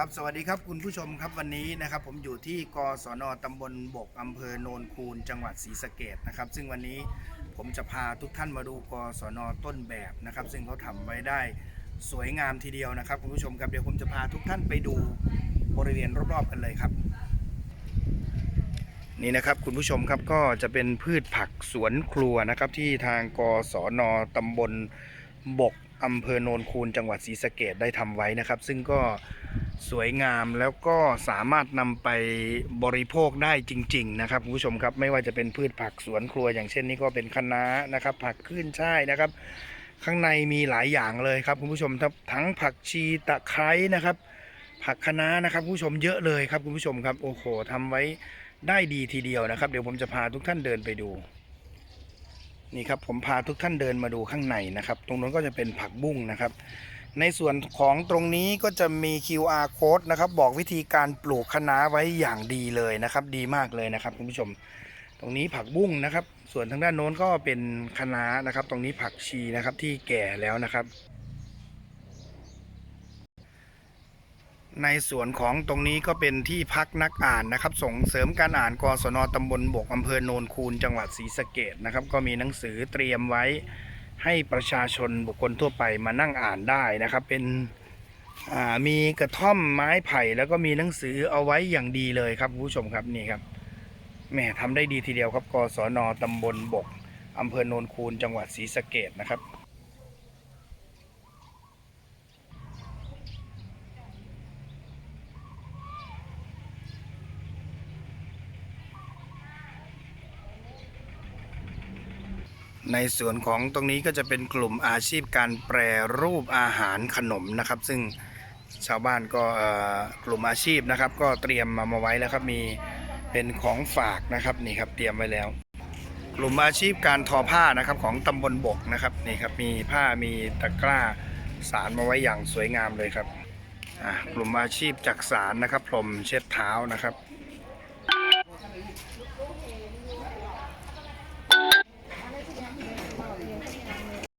ครับสวัสดีครับคุณผู้ชมครับวันนี้นะครับ ผมอยู่ที่กศนตำบลบกอำเภอโนนคูนจังหวัดศรีสะเกดนะครับ ซึ่งวันนี้ผมจะพาทุกท่านมาดูกศนต้นแบบนะครับ ซึ่งเขาทำไว้ได้สวยงามทีเดียวนะครับ คุณผู้ชมครับเดี๋ยวผมจะพาทุกท่านไปดูบริเวณรอบๆกันเลยครับ นี่นะครับคุณผู้ชมครับก็จะเป็นพืชผักสวนครัวนะครับ ที่ทางกศนตำบลบกอำเภอโนนคูนจังหวัดศรีสะเกดได้ทำไว้นะครับ ซึ่งก็ สวยงามแล้วก็สามารถนำไปบริโภคได้จริง ๆ นะครับคุณผู้ชมครับไม่ว่าจะเป็นพืชผักสวนครัวอย่างเช่นนี้ก็เป็นคะน้านะครับ ผักขึ้นช่ายนะครับ ข้างในมีหลายอย่างเลยครับคุณผู้ชมครับทั้งผักชีตะไคร้นะครับ ผักคะน้านะครับคุณผู้ชมเยอะเลยครับคุณผู้ชมครับโอ้โหทำไว้ได้ดีทีเดียวนะครับ เดี๋ยวผมจะพาทุกท่านเดินไปดูนี่ครับผมพาทุกท่านเดินมาดูข้างในนะครับ ตรงนู้นก็จะเป็นผักบุ้งนะครับ ในส่วนของตรงนี้ก็จะมี QR code นะครับบอกวิธีการปลูกคะน้าไว้อย่างดีเลยนะครับ ดีมากเลยนะครับคุณผู้ชม ตรงนี้ผักบุ้งนะครับ ส่วนทางด้านโน้นก็เป็นคะน้านะครับ ตรงนี้ผักชีนะครับที่แก่แล้วนะครับ ในส่วนของตรงนี้ก็เป็นที่พักนักอ่านนะครับ ส่งเสริมการอ่านกศนตำบลบกอำเภอโนนคูนจังหวัดศรีสะเกดนะครับ ก็มีหนังสือเตรียมไว้ ให้ประชาชนบุคคลทั่วไปมานั่งอ่านได้นะครับ เป็นมีกระท่อมไม้ไผ่แล้วก็มีหนังสือเอาไว้อย่างดีเลยครับผู้ชมครับนี่ครับแม่ทำได้ดีทีเดียวครับกศนตำบลบกอำเภอโนนคูนจังหวัดศรีสะเกดนะครับ ในส่วนของตรงนี้ก็จะเป็นกลุ่มอาชีพการแปรรูปอาหารขนมนะครับ ซึ่งชาวบ้านก็กลุ่มอาชีพนะครับ ก็เตรียมมามาไว้แล้วครับมีเป็นของฝากนะครับนี่ครับเตรียมไว้แล้ว กลุ่มอาชีพการทอผ้านะครับของตำบลบกนะครับนี่ครับมีผ้ามีตะกร้าสารมาไว้อย่างสวยงามเลยครับกลุ่มอาชีพจักสารนะครับพรมเช็ดเท้านะครับ